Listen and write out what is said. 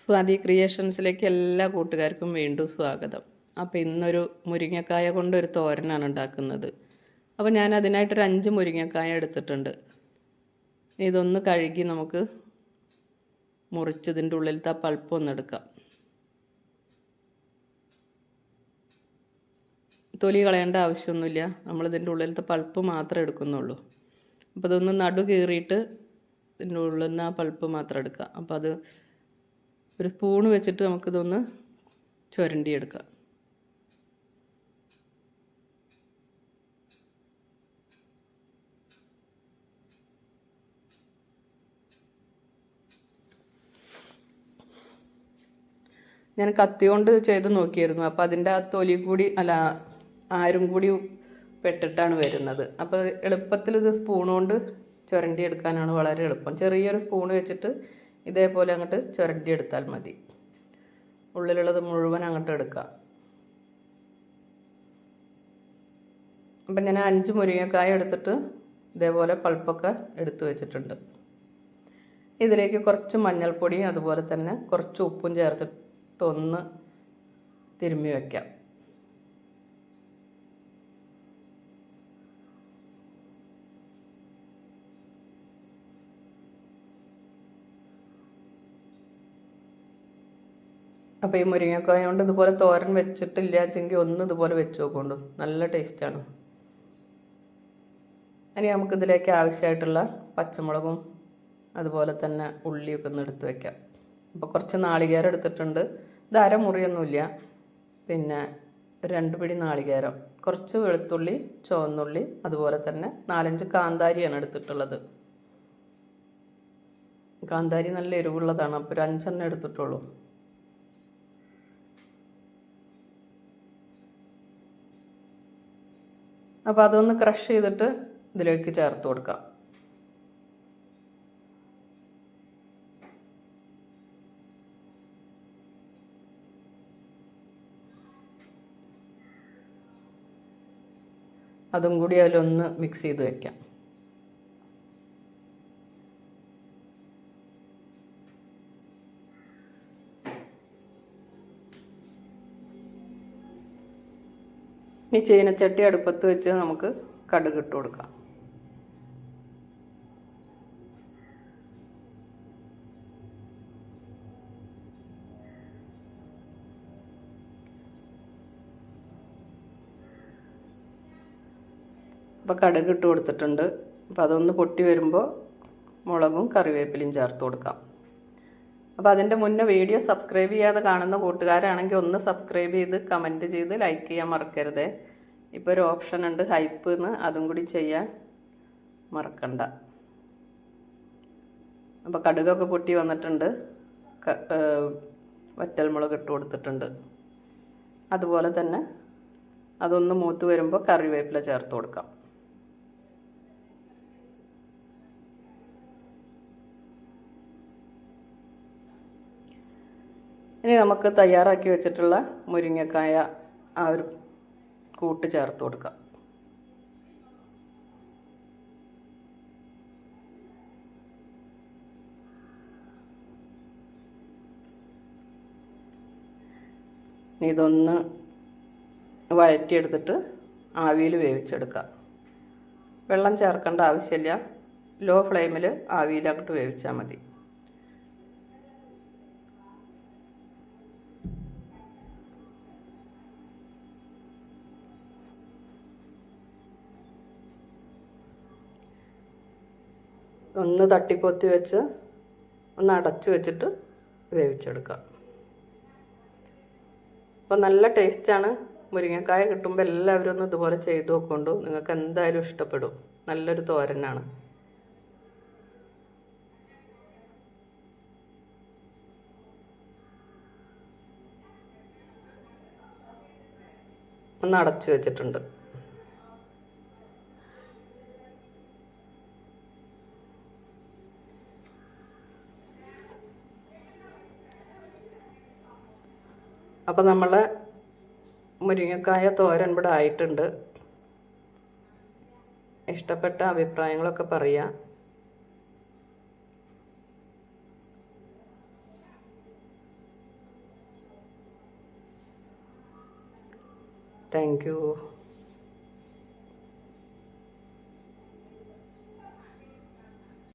സ്വാതി ക്രിയേഷൻസിലേക്ക് എല്ലാ കൂട്ടുകാർക്കും വീണ്ടും സ്വാഗതം. അപ്പോൾ ഇന്നൊരു മുരിങ്ങക്കായ കൊണ്ടൊരു തോരനാണ് ഉണ്ടാക്കുന്നത്. അപ്പോൾ ഞാൻ അതിനായിട്ടൊരു അഞ്ച് മുരിങ്ങക്കായ എടുത്തിട്ടുണ്ട്. ഇതൊന്ന് കഴുകി നമുക്ക് മുറിച്ചതിന്റെ ഉള്ളിലത്തെ ആ പൾപ്പ് ഒന്ന് എടുക്കാം. തൊലി കളയേണ്ട ആവശ്യമൊന്നുമില്ല. നമ്മളിതിന്റെ ഉള്ളിലത്തെ പൾപ്പ് മാത്രം എടുക്കുന്നുള്ളൂ. അപ്പോൾ ഇതൊന്ന് നടു കീറിയിട്ട് ഇതിന്റെ ഉള്ളിൽ നിന്ന് ആ പൾപ്പ് മാത്രം എടുക്കുക അപ്പോൾ അത് ഒരു സ്പൂൺ വെച്ചിട്ട് നമുക്കിതൊന്ന് ചുരണ്ടിയെടുക്കാം. ഞാൻ കത്തി കൊണ്ട് ചെയ്ത് നോക്കിയിരുന്നു. അപ്പോൾ അതിന്റെ ആ തൊലി കൂടി അല്ല ആരും കൂടി പെട്ടിട്ടാണ് വരുന്നത്. അപ്പോൾ എളുപ്പത്തിൽ ഇത് സ്പൂൺ കൊണ്ട് ചുരണ്ടി എടുക്കാനാണ് വളരെ എളുപ്പം. ചെറിയൊരു സ്പൂൺ വെച്ചിട്ട് ഇതേപോലെ അങ്ങോട്ട് ചുരണ്ടി എടുത്താൽ മതി. ഉള്ളിലുള്ളത് മുഴുവൻ അങ്ങോട്ട് എടുക്കുക അപ്പം ഞാൻ അഞ്ച് മുരിങ്ങക്കായ എടുത്തിട്ട് ഇതേപോലെ പൾപ്പൊക്കെ എടുത്തു വെച്ചിട്ടുണ്ട്. ഇതിലേക്ക് കുറച്ച് മഞ്ഞൾപ്പൊടിയും അതുപോലെ തന്നെ കുറച്ച് ഉപ്പും ചേർത്തിട്ട് ഒന്ന് തിരുമ്മി വയ്ക്കാം അപ്പോൾ ഈ മുരിങ്ങക്കായ കൊണ്ട് ഇതുപോലെ തോരൻ വെച്ചിട്ടില്ല വെച്ചെങ്കിൽ ഒന്ന് ഇതുപോലെ വെച്ച് നോക്കുന്നുണ്ട് നല്ല ടേസ്റ്റാണ്. ഇനി നമുക്ക് ഇതിലേക്ക് ആവശ്യമായിട്ടുള്ള പച്ചമുളകും അതുപോലെ തന്നെ ഉള്ളിയൊക്കെ ഒന്ന് എടുത്ത് വെക്കാം. അപ്പോൾ കുറച്ച് നാളികേരം എടുത്തിട്ടുണ്ട്. ഇത് അരമുറിയൊന്നുമില്ല. പിന്നെ രണ്ട് പിടി നാളികേരം കുറച്ച് വെളുത്തുള്ളി ചുവന്നുള്ളി അതുപോലെ തന്നെ നാലഞ്ച് കാന്താരിയാണ് എടുത്തിട്ടുള്ളത്. കാന്താരി നല്ല എരിവുള്ളതാണ്. അപ്പോൾ ഒരു അഞ്ചെണ്ണം എടുത്തിട്ടുള്ളൂ. അപ്പോൾ അതൊന്ന് ക്രഷ് ചെയ്തിട്ട് ഇതിലേക്ക് ചേർത്ത് കൊടുക്കാം. അതും കൂടി അതിലൊന്ന് മിക്സ് ചെയ്ത് വെക്കാം. ഇനി ചീനച്ചട്ടി അടുപ്പത്ത് വെച്ച് നമുക്ക് കടുക് ഇട്ട് കൊടുക്കാം. അപ്പോൾ കടുക് ഇട്ട് കൊടുത്തിട്ടുണ്ട്. അപ്പോൾ അതൊന്ന് പൊട്ടി വരുമ്പോൾ മുളകും കറിവേപ്പിലയും ചേർത്ത് കൊടുക്കാം. അപ്പോൾ അതിന്റെ മുന്നേ വീഡിയോ സബ്സ്ക്രൈബ് ചെയ്യാതെ കാണുന്ന കൂട്ടുകാരാണെങ്കിൽ ഒന്ന് സബ്സ്ക്രൈബ് ചെയ്ത് കമന്റ് ചെയ്ത് ലൈക്ക് ചെയ്യാൻ മറക്കരുത്. ഇപ്പോൾ ഒരു ഓപ്ഷൻ ഉണ്ട് ഹൈപ്പ് എന്ന് അതും കൂടി ചെയ്യാൻ മറക്കണ്ട. അപ്പോൾ കടുകൊക്കെ പൊട്ടി വന്നിട്ടുണ്ട്. വറ്റൽമുളക് ഇട്ട് കൊടുത്തിട്ടുണ്ട്. അതുപോലെ തന്നെ അതൊന്ന് മൂത്ത് വരുമ്പോൾ കറിവേപ്പില ചേർത്ത് കൊടുക്കാം. ഇനി നമുക്ക് തയ്യാറാക്കി വെച്ചിട്ടുള്ള മുരിങ്ങക്കായ ആ ഒരു കൂട്ട് ചേർത്ത് കൊടുക്കാം. ഇതൊന്ന് വഴറ്റിയെടുത്തിട്ട് ആവിയിൽ വേവിച്ചെടുക്കാം. വെള്ളം ചേർക്കേണ്ട ആവശ്യമില്ല. ലോ ഫ്ലെയിമിൽ ആവിയിൽ വേവിച്ചാൽ മതി. ഒന്ന് തട്ടിപ്പൊത്തി വെച്ച് ഒന്ന് അടച്ചു വെച്ചിട്ട് വേവിച്ചെടുക്കാം. അപ്പോൾ നല്ല ടേസ്റ്റാണ്. മുരിങ്ങക്കായ കിട്ടുമ്പോൾ എല്ലാവരും ഒന്ന് ഇതുപോലെ ചെയ്ത് നോക്കൊണ്ടു നിങ്ങൾക്ക് എന്തായാലും ഇഷ്ടപ്പെടും. നല്ലൊരു തോരനാണ്. ഒന്ന് അടച്ചു വെച്ചിട്ടുണ്ട്. അപ്പോൾ നമ്മൾ മുരിങ്ങക്കായ തോരൻ ഇവിടെ ആയിട്ടുണ്ട്. ഇഷ്ടപ്പെട്ട അഭിപ്രായങ്ങളൊക്കെ പറയുക താങ്ക് യു